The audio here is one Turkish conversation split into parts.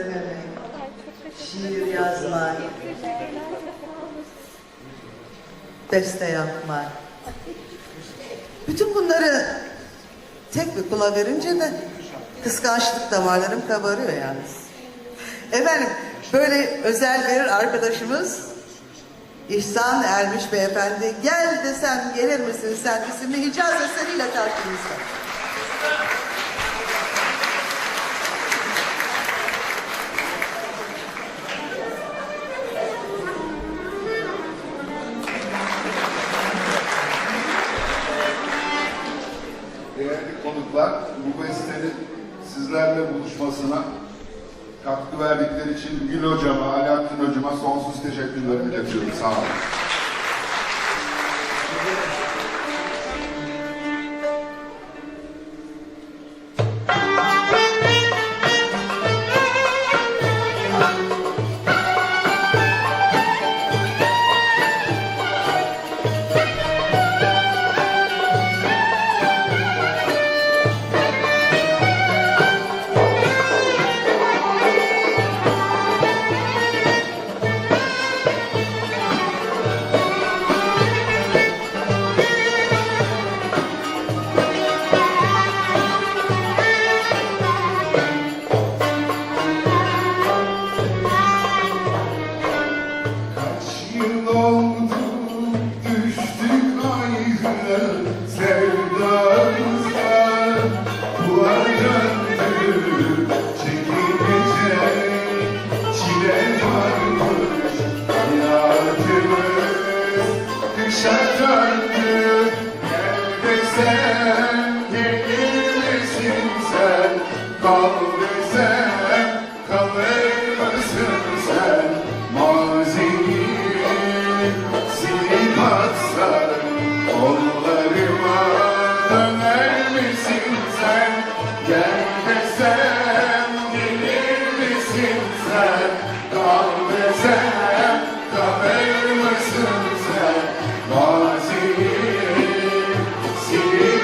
söylemek, şiir yazmak, beste yapmak. Bütün bunları tek bir kula verince de kıskançlık damarlarım kabarıyor yalnız. Efendim böyle özel bir arkadaşımız İhsan Ermiş Beyefendi gel desem gelir misin sen isimli Hicaz eseriyle karşınızda. Konuklar, bu bestenin sizlerle buluşmasına katkı verdikleri için Gül Hocama, Alaaddin Hocama sonsuz teşekkürlerimi iletiyorum. Sağ olun.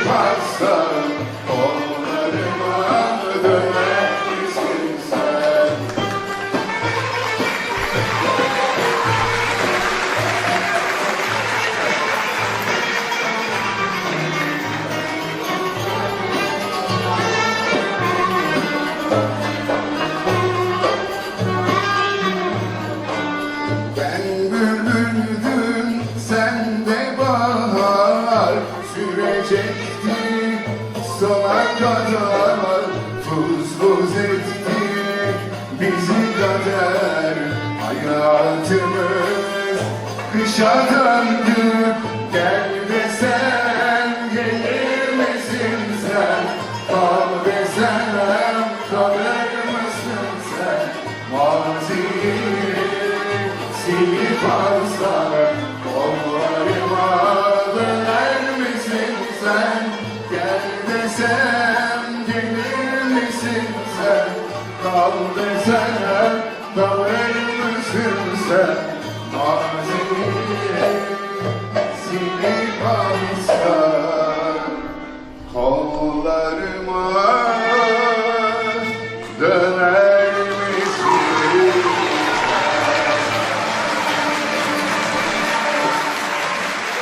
Silip Sürecekti sona kadar Tuz buz etti. Bizi kader Hayatımız. Kışa döndü Gel desem gelir misin sen? Kal desem kalır mısın sen? Maziyi silip alsan Dağ ölümsün sen